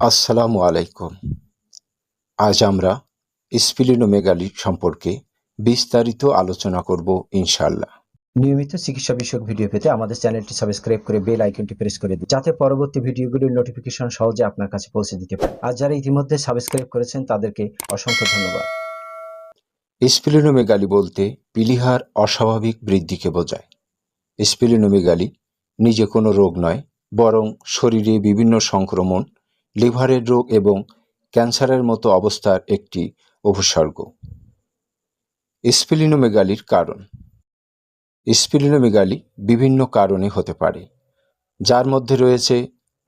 আসসালামু আলাইকুম। আজ আমরা স্পিলিনোমেগালি সম্পর্কে বিস্তারিত আলোচনা করব ইনশাল্লাহ নিয়মিত চিকিৎসা বিষয়ক ভিডিও পেতে আমাদের চ্যানেলটি সাবস্ক্রাইব করে বেল আইকনটি প্রেস করে দিন যাতে পরবর্তী ভিডিওগুলির নোটিফিকেশন সহজে আপনার কাছে পৌঁছে দিতে পারে। আর যারা ইতিমধ্যে সাবস্ক্রাইব করেছেন তাদেরকে অসংখ্য ধন্যবাদ। স্পিলিনোমেগালি বলতে পিলিহার অস্বাভাবিক বৃদ্ধিকে বোঝায়। স্পিলিনোমেগালি নিজে কোনো রোগ নয় বরং শরীরে বিভিন্ন সংক্রমণ লিভারের রোগ এবং ক্যান্সারের মতো অবস্থার একটি উপসর্গ। স্পিলিনোমেগালির কারণ। স্পিলিনোমেগালি বিভিন্ন কারণে হতে পারে, যার মধ্যে রয়েছে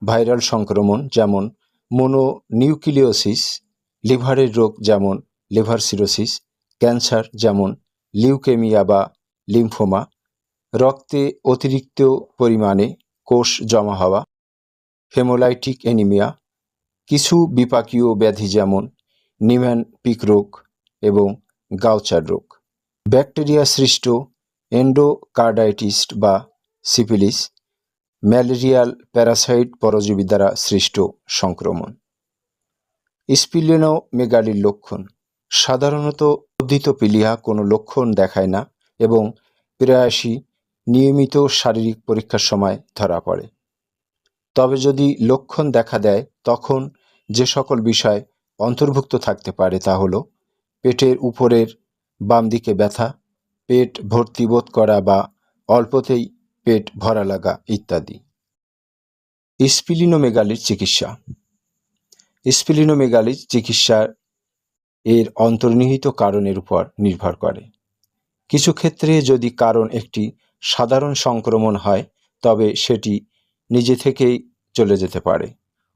ভাইরাল সংক্রমণ যেমন মোনোনিউক্লিওসিস, লিভারের রোগ যেমন লিভার সিরোসিস, ক্যান্সার যেমন লিউকেমিয়া বা লিম্ফোমা, রক্তে অতিরিক্ত পরিমাণে কোষ জমা হওয়া, হেমোলাইটিক অ্যানিমিয়া কিছু বিপাকীয় ব্যাধি যেমন নিম্যান পিক রোগ এবং গাউচার রোগ। ব্যাকটেরিয়া সৃষ্ট এন্ডোকার্ডাইটিস বা সিফিলিস ম্যালেরিয়াল প্যারাসাইট পরজীবী দ্বারা সৃষ্ট সংক্রমণ। স্পিলেনোমেগালির লক্ষণ। সাধারণত বর্ধিত পিলিয়া কোনো লক্ষণ দেখায় না এবং প্রায়শই নিয়মিত শারীরিক পরীক্ষার সময় ধরা পড়ে। তবে যদি লক্ষণ দেখা দেয়, তখন যে সকল বিষয় অন্তর্ভুক্ত থাকতে পারে তা হলো পেটের উপরের বাম দিকে ব্যথা, পেট ভর্তি বোধ করা বা অল্পতেই পেট ভরা লাগা ইত্যাদি। স্পিলিনোমেগালির চিকিৎসা। স্পিলিনোমেগালির চিকিৎসা এর অন্তর্নিহিত কারণের উপর নির্ভর করে। কিছু ক্ষেত্রে যদি কারণ একটি সাধারণ সংক্রমণ হয়, তবে সেটি নিজে থেকেই চলে যেতে পারে।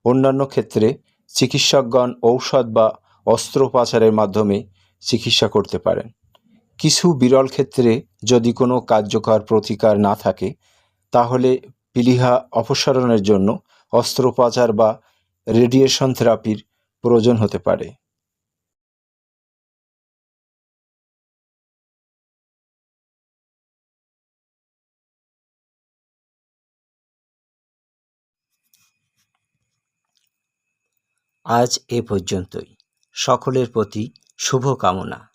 অন্যান্য ক্ষেত্রে চিকিৎসকগণ ঔষধ বা অস্ত্রোপচারের মাধ্যমে চিকিৎসা করতে পারেন। কিছু বিরল ক্ষেত্রে যদি কোনো কার্যকর প্রতিকার না থাকে, তাহলে পিলিহা অপসারণের জন্য অস্ত্রোপচার বা রেডিয়েশন থেরাপির প্রয়োজন হতে পারে। আজ এ পর্যন্তই। সকলের প্রতি শুভ কামনা